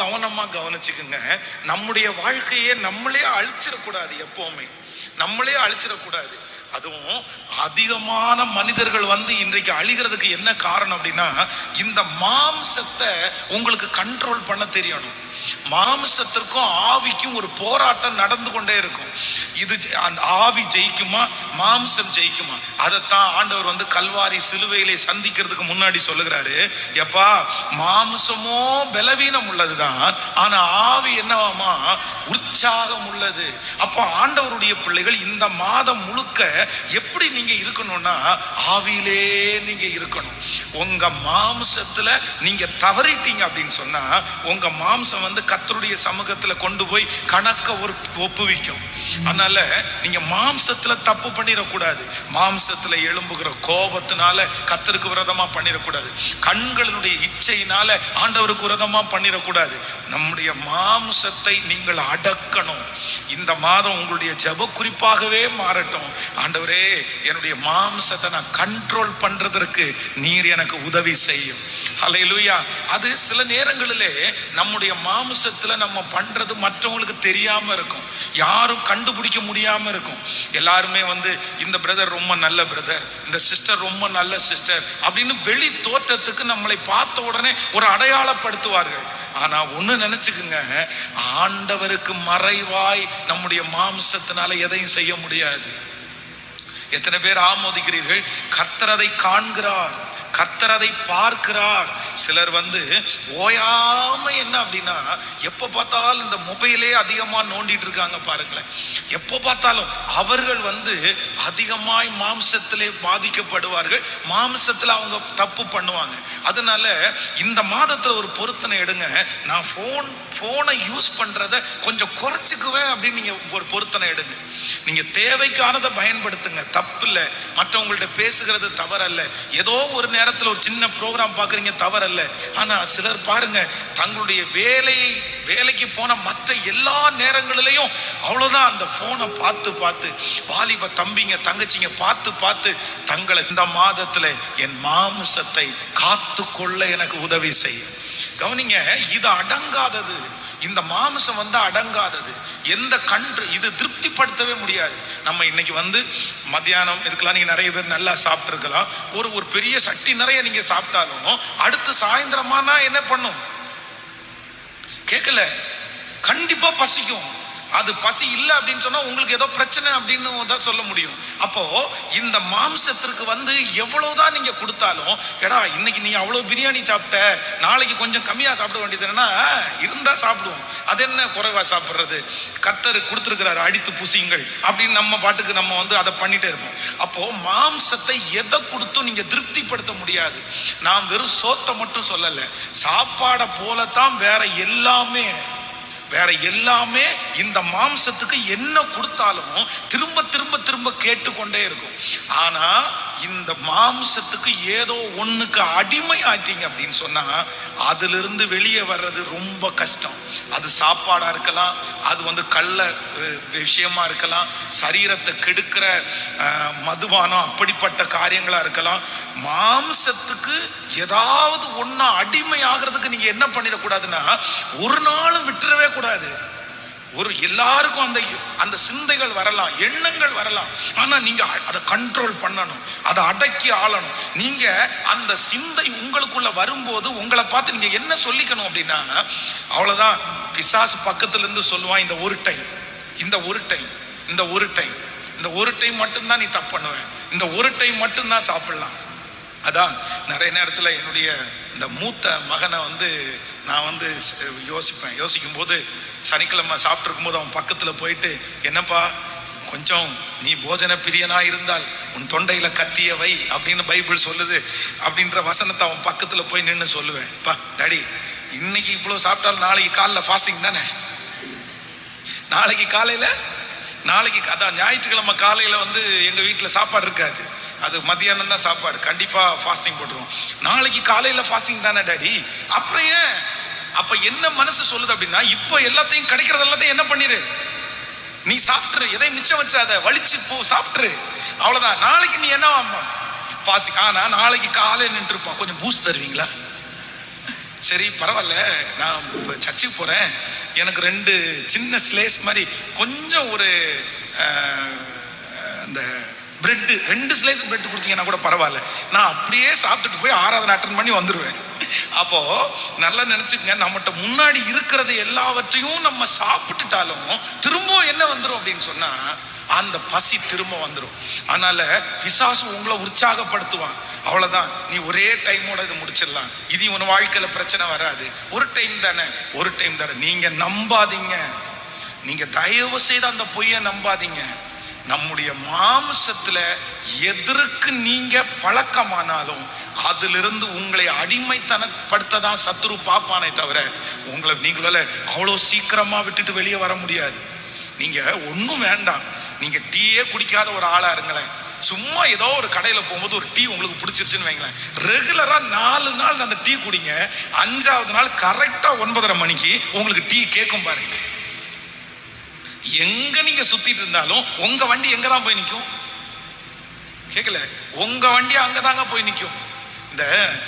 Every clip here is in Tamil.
கவனமா கவனிச்சுக்குங்க. நம்முடைய வாழ்க்கையே நம்மளே அழிச்சிடக்கூடாது எப்பவுமே. நம்மளே அழிச்சிடக்கூடாது. அதுவும் அதிகமான மனிதர்கள் வந்து இன்றைக்கு அழிகிறதுக்கு என்ன காரணம் அப்படின்னா இந்த மாம்சத்தை உங்களுக்கு கண்ட்ரோல் பண்ண தெரியணும். மாம்சத்திற்கும் ஆவிக்கும் ஒரு போராட்டம் நடந்து கொண்டே இருக்கும். இது ஜெ- அந்த ஆவி ஜெயிக்குமா மாம்சம் ஜெயிக்குமா? அதைத்தான் ஆண்டவர் வந்து கல்வாரி சிலுவையிலே சந்திக்கிறதுக்கு முன்னாடி சொல்லுகிறாரு. எப்பா மாம்சமோ பலவீனம் உள்ளதுதான் ஆனா ஆவி என்னவாமா? உற்சாகம் உள்ளது. அப்போ ஆண்டவருடைய பிள்ளைகள் இந்த மாதம் முழுக்க எப்படி நீங்க இருக்கணும்னா ஆவியிலே நீங்க இருக்கணும். உங்க மாம்சத்துல நீங்க தவறிட்டீங்க அப்படின்னு சொன்னா உங்க மாம்சம் வந்து கத்தருடைய சமூகத்துல கொண்டு போய் கணக்க ஒரு ஒப்புவிக்கும். அதனால நீங்க மாம்சத்துல தப்பு பண்ணிடக்கூடாது. மாம்சத்துல எழும்புகிற கோபத்தினால கத்தருக்கு விரதமா பண்ணிடக்கூடாது. கண்களினுடைய இச்சையினால ஆண்டவருக்கு விரதமா பண்ணிடக்கூடாது. நம்முடைய மாம்சத்தை நீங்கள் அடக்கணும். இந்த மாதம் உங்களுடைய ஜெப குறிப்பாகவே மாறட்டும். ஆண்டவரே என்னுடைய மாம்சத்தை நான் கண்ட்ரோல் பண்றதற்கு நீர் எனக்கு உதவி செய்யும். ஹலையிலுயா அது சில நேரங்களிலே நம்முடைய மாம்சத்துல நம்ம பண்றது மற்றவங்களுக்கு தெரியாம இருக்கும். யாரும் கண்டுபிடிக்க முடியாம இருக்கும். எல்லாருமே வந்து இந்த பிரதர் ரொம்ப நல்ல பிரதர் இந்த சிஸ்டர் ரொம்ப நல்ல சிஸ்டர் அப்படின்னு வெளி தோற்றத்துக்கு நம்மளை பார்த்த உடனே ஒரு அடையாளப்படுத்துவார்கள். ஆனா ஒண்ணு நினைச்சுக்குங்க. ஆண்டவருக்கு மறைவாய் நம்முடைய மாம்சத்தினால எதையும் செய்ய முடியாது. எத்தனை பேர் ஆமோதிக்கிறீர்கள்? கர்த்தரதை காண்கிறார். கத்தர் அதை பார்க்கிறார். சிலர் வந்து ஓயாம என்ன அப்படின்னா எப்போ பார்த்தாலும் இந்த மொபைலே அதிகமாக நோண்டிட்டு இருக்காங்க பாருங்களேன். எப்போ பார்த்தாலும் அவர்கள் வந்து அதிகமாய் மாம்சத்திலே பாதிக்கப்படுவார்கள். மாம்சத்தில் அவங்க தப்பு பண்ணுவாங்க. அதனால இந்த மாதத்தில் ஒரு பொருத்தனை எடுங்க. நான் ஃபோன் ஃபோனை யூஸ் பண்றத கொஞ்சம் குறைச்சிக்குவேன் அப்படின்னு நீங்க ஒரு பொருத்தனை எடுங்க. நீங்க தேவைக்கானதை பயன்படுத்துங்க. தப்பு இல்லை மற்றவங்கள்ட்ட பேசுகிறது தவறல்ல. ஏதோ ஒரு நேரம் இடத்துல ஒரு சின்ன ப்ரோக்ராம் பார்க்குறீங்க தவறல்ல. ஆனால் சிலர் பாருங்க தங்களுடைய வேலை வேலைக்கு போன மற்ற எல்லா நேரங்களிலையும் அவ்வளோதான் அந்த ஃபோனை பார்த்து பார்த்து வாலிப தம்பிங்க தங்கச்சிங்க பார்த்து பார்த்து தங்களை இந்த மாதத்தில் என் மாமிசத்தை காத்து கொள்ள எனக்கு உதவி செய்யும். கவனிங்க இது அடங்காதது. இந்த மாமிசம் வந்து அடங்காதது. எந்த கன்று இது திருப்திப்படுத்தவே முடியாது. நம்ம இன்னைக்கு வந்து மத்தியானம் இருக்கலாம் நீங்க நிறைய பேர் நல்லா சாப்பிட்டுருக்கலாம். ஒரு ஒரு பெரிய சட்டி நிறைய நீங்க சாப்பிட்டாலும் அடுத்து சாயந்தரமானா என்ன பண்ணும்? கேட்கல? கண்டிப்பா பசிக்கும். அது பசி இல்லை அப்படின்னு சொன்னா உங்களுக்கு ஏதோ பிரச்சனை அப்படின்னு தான் சொல்ல முடியும். அப்போ இந்த மாம்சத்திற்கு வந்து எவ்வளவுதான் நீங்க கொடுத்தாலும் எடா இன்னைக்கு நீ அவ்வளவு பிரியாணி சாப்பிட்ட நாளைக்கு கொஞ்சம் கம்மியா சாப்பிட வேண்டியது என்னன்னா இருந்தா சாப்பிடுவோம். அது என்ன குறைவா சாப்பிட்றது? கர்த்தர் கொடுத்துருக்கிறாரு அடித்து புசியுங்கள். அப்படின்னு நம்ம பாட்டுக்கு நம்ம வந்து அதை பண்ணிட்டே இருப்போம். அப்போ மாம்சத்தை எதை கொடுத்தும் நீங்க திருப்திப்படுத்த முடியாது. நான் வெறும் சோத்தை மட்டும் சொல்லலை சாப்பாடை போலத்தான் வேற எல்லாமே வேற எல்லாமே இந்த மாம்சத்துக்கு என்ன கொடுத்தாலும் திரும்ப திரும்ப திரும்ப கேட்டுக்கொண்டே இருக்கும். ஆனா இந்த மாம்சத்துக்கு ஏதோ ஒண்ணுக்கு அடிமை ஆயிட்டீங்க அப்படின்னு சொன்னா அதிலிருந்து வெளியே வர்றது ரொம்ப கஷ்டம். அது சாப்பாடா இருக்கலாம் அது வந்து கள்ள விஷயமா இருக்கலாம் சரீரத்தை கெடுக்கிற மதுபானம் அப்படிப்பட்ட காரியங்களா இருக்கலாம். மாம்சத்துக்கு ஏதாவது ஒன்னா அடிமை ஆகிறதுக்கு நீங்க என்ன பண்ணிடக்கூடாதுன்னா ஒரு நாளும் விட்டுறவே கூடாது. ஒரு எல்லாருக்கும் அந்த அந்த சிந்தைகள் வரலாம் எண்ணங்கள் வரலாம். ஆனா நீங்க அதை கண்ட்ரோல் பண்ணணும் அதை அடக்கி ஆளணும். நீங்க அந்த சிந்தை உங்களுக்குள்ள வரும்போது உங்களை பார்த்து நீங்க என்ன சொல்லிக்கணும் அப்படின்னா அவ்வளவுதான். பிசாசு பக்கத்துல இருந்து சொல்லுவான் இந்த ஒரு டைம் இந்த ஒரு டைம் இந்த ஒரு டைம் இந்த ஒரு டைம் மட்டும்தான் நீ தப்பு பண்ணுவேன் இந்த ஒரு டைம் மட்டும்தான் சாப்பிடலாம். அதான் நிறைய நேரத்தில் என்னுடைய இந்த மூத்த மகனை வந்து நான் வந்து யோசிப்பேன். யோசிக்கும் போது சனிக்கிழமை சாப்பிட்ருக்கும் போது அவன் பக்கத்தில் போயிட்டு என்னப்பா கொஞ்சம் நீ போஜன பிரியனா இருந்தால் உன் தொண்டையில கத்திய வை அப்படின்னு பைபிள் சொல்லுது. அப்படின்ற வசனத்தை அவன் பக்கத்தில் போய் நின்று சொல்லுவேன். பா டாடி இன்னைக்கு இவ்வளோ சாப்பிட்டாலும் நாளைக்கு காலைல ஃபாஸ்டிங் தானே? நாளைக்கு காலையில நாளைக்கு அதான் ஞாயிற்றுக்கிழமை காலையில வந்து எங்க வீட்டில் சாப்பாடு இருக்காது. அது மத்தியானம் தான் சாப்பாடு. கண்டிப்பா ஃபாஸ்டிங் போட்டுருவோம். நாளைக்கு காலையில ஃபாஸ்டிங் தானே டாடி? அப்புறம் ஏன்? அப்ப என்ன மனசு சொல்லுது அப்படின்னா இப்போ எல்லாத்தையும் கிடைக்கிறது எல்லாத்தையும் என்ன பண்ணிரு? நீ சாப்பிட்டுரு எதையும் மிச்சம் வச்சாத வலிச்சு போ சாப்பிட்டுரு. அவ்வளவுதான். நாளைக்கு நீ என்ன ஃபாஸ்டிங் ஆனா நாளைக்கு காலையில் நின்றுருப்பான். கொஞ்சம் பூஸ்ட் தருவீங்களா? சரி பரவாயில்ல. நான் இப்போ சர்ச்சுக்கு போகிறேன் எனக்கு ரெண்டு சின்ன ஸ்லேஸ் மாதிரி கொஞ்சம் ஒரு அந்த பிரெட்டு ரெண்டு ஸ்லேஸ் பிரெட் கொடுத்தீங்கன்னா கூட பரவாயில்ல. நான் அப்படியே சாப்பிட்டுட்டு போய் ஆராதனை அட்டன் பண்ணி வந்துடுவேன் அப்போ நல்லா நினைச்சுக்கங்க நம்மகிட்ட முன்னாடி இருக்கிறது எல்லாவற்றையும் நம்ம சாப்பிட்டுட்டாலும் திரும்பவும் என்ன வந்துடும் அப்படின்னு சொன்னா அந்த பசி திரும்ப வந்துடும் அதனால பிசாசு உங்களை உற்சாகப்படுத்துவான். அவ்வளவுதான். நீ ஒரே டைமோட இது முடிச்சிடலாம். இது உன் வாழ்க்கையில பிரச்சனை வராது. ஒரு டைம் தானே. ஒரு டைம் தானே. நீங்க நம்பாதீங்க. நீங்க தயவு செய்து அந்த பொய்யை நம்பாதீங்க. நம்முடைய மாம்சத்துல எதற்கு நீங்க பழக்கமானாலும் அதிலிருந்து உங்களை அடிமைத்தனப்படுத்த தான் சத்துரு பாப்பானே தவிர உங்களை நீங்களால அவ்வளோ சீக்கிரமா விட்டுட்டு வெளியே வர முடியாது. நீங்க ஒன்றும் வேண்டாம். நீங்க டீயே குடிக்காத ஒரு ஆளா இருங்களேன். சும்மா ஏதோ ஒரு கடையில் போகும்போது ஒரு டீ உங்களுக்கு பிடிச்சிருச்சுன்னு வைங்களேன். ரெகுலராக நாலு நாள் அந்த டீ குடிங்க. அஞ்சாவது நாள் கரெக்டாக ஒன்பதரை மணிக்கு உங்களுக்கு டீ கேட்கும் பாருங்க. எங்க நீங்க சுத்திட்டு இருந்தாலும் உங்க வண்டி எங்க தான் போய் நிற்கும் கேட்கல உங்க வண்டி அங்கதாங்க போய் நிற்கும் இந்த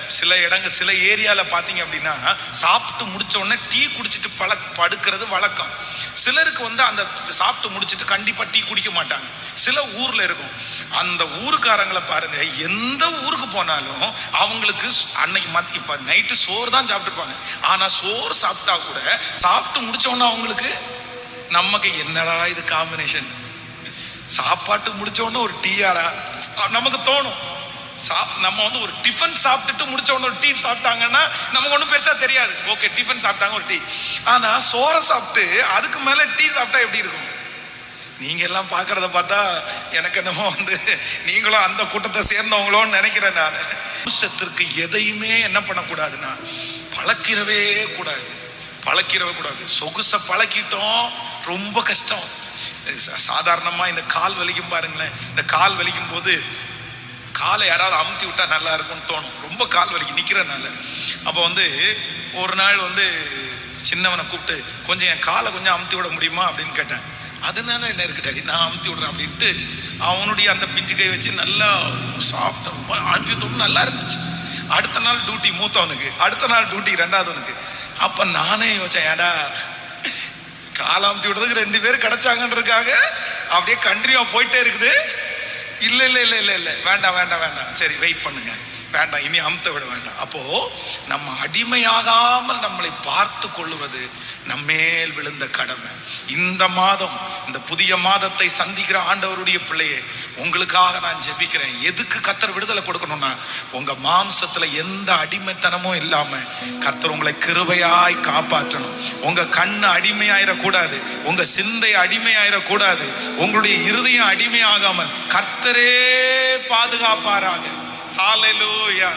சில இடங்க சில ஏரியால பாத்தீங்க அப்படின்னா சாப்பிட்டு முடிச்ச உடனே டீ குடிச்சிட்டு பழ படுக்கிறது வழக்கம். சிலருக்கு வந்து அந்த சாப்பிட்டு முடிச்சிட்டு கண்டிப்பா டீ குடிக்க மாட்டாங்க. சில ஊர்ல இருக்கும். அந்த ஊருக்காரங்களை பாருங்க எந்த ஊருக்கு போனாலும் அவங்களுக்கு அன்னைக்கு மத் இப்ப நைட்டு சோறு தான் சாப்பிட்டுருப்பாங்க. ஆனா சோறு சாப்பிட்டா கூட சாப்பிட்டு முடிச்ச உடனே அவங்களுக்கு நமக்கு என்னடா இது காம்பினேஷன் சாப்பாட்டு முடிச்சோடனே ஒரு டீயாடா நமக்கு தோணும். சாப் நம்ம வந்து ஒரு டிஃபன் சாப்பிட்டுட்டு முடிச்ச உடனே ஒரு டீ சாப்பிட்டாங்கன்னா நமக்கு ஒன்றும் பெருசாக தெரியாது. ஓகே டிஃபன் சாப்பிட்டாங்க ஒரு டீ ஆனால் சோறை சாப்பிட்டு அதுக்கு மேலே டீ சாப்பிட்டா எப்படி இருக்கும்? நீங்கள் எல்லாம் பார்க்குறத பார்த்தா எனக்கு என்னமோ வந்து நீங்களும் அந்த கூட்டத்தை சேர்ந்தவங்களோன்னு நினைக்கிறேன் நான். வருஷத்திற்கு எதையுமே என்ன பண்ணக்கூடாதுன்னா பழக்கிறவே கூடாது. பழக்கிறவே கூடாது. சொகுசை பழக்கிட்டோம் ரொம்ப கஷ்டம். சா- இந்த கால் வலிக்கும் பாருங்களேன். இந்த கால் வலிக்கும் போது காலை யாராவது அமுத்தி விட்டால் நல்லா இருக்கும்னு தோணும். ரொம்ப கால் வலிக்கு நிற்கிறனால அப்போ வந்து ஒரு நாள் வந்து சின்னவனை கூப்பிட்டு கொஞ்சம் என் காலை கொஞ்சம் அமுத்தி விட முடியுமா? அப்படின்னு கேட்டேன். அதனால என்ன இருக்கட்டாடி நான் அமுத்தி விடுறேன் அப்படின்ட்டு அவனுடைய அந்த பிஞ்சு கை வச்சு நல்லா சாஃப்டாக அனுப்பி விட்டோம் நல்லா இருந்துச்சு. அடுத்த நாள் டியூட்டி மூத்தவனுக்கு அடுத்த நாள் டியூட்டி ரெண்டாவதுனுக்கு அப்போ நானே யோசிச்சேன் ஏடா காலாமத்தி விடுறதுக்கு ரெண்டு பேர் கிடைச்சாங்கன்றதுக்காக அப்படியே கண்டினியூவாக போயிட்டே இருக்குது. இல்லை இல்லை இல்லை இல்லை இல்லை. வேண்டாம் வேண்டாம் வேண்டாம். சரி வெயிட் பண்ணுங்க. வேண்டாம் இனி அமுத்த விட வேண்டாம். அப்போ நம்ம அடிமையாகாமல் நம்மளை பார்த்து கொள்வது நம்மேல் விழுந்த கடமை. இந்த மாதம் இந்த புதிய மாதத்தை சந்திக்கிற ஆண்டவருடைய பிள்ளையே உங்களுக்காக நான் ஜெபிக்கிறேன். எதுக்கு கத்தர் விடுதலை கொடுக்கணும்னா உங்க மாம்சத்துல எந்த அடிமைத்தனமும் இல்லாம கத்தர் உங்களை கிருபையாய் காப்பாற்றணும். உங்க கண்ணு அடிமையாயிடக்கூடாது உங்க சிந்தை அடிமையாயிடக்கூடாது உங்களுடைய இருதயம் அடிமையாகாமல் கர்த்தரே பாதுகாப்பாராக. ஹாலலூயா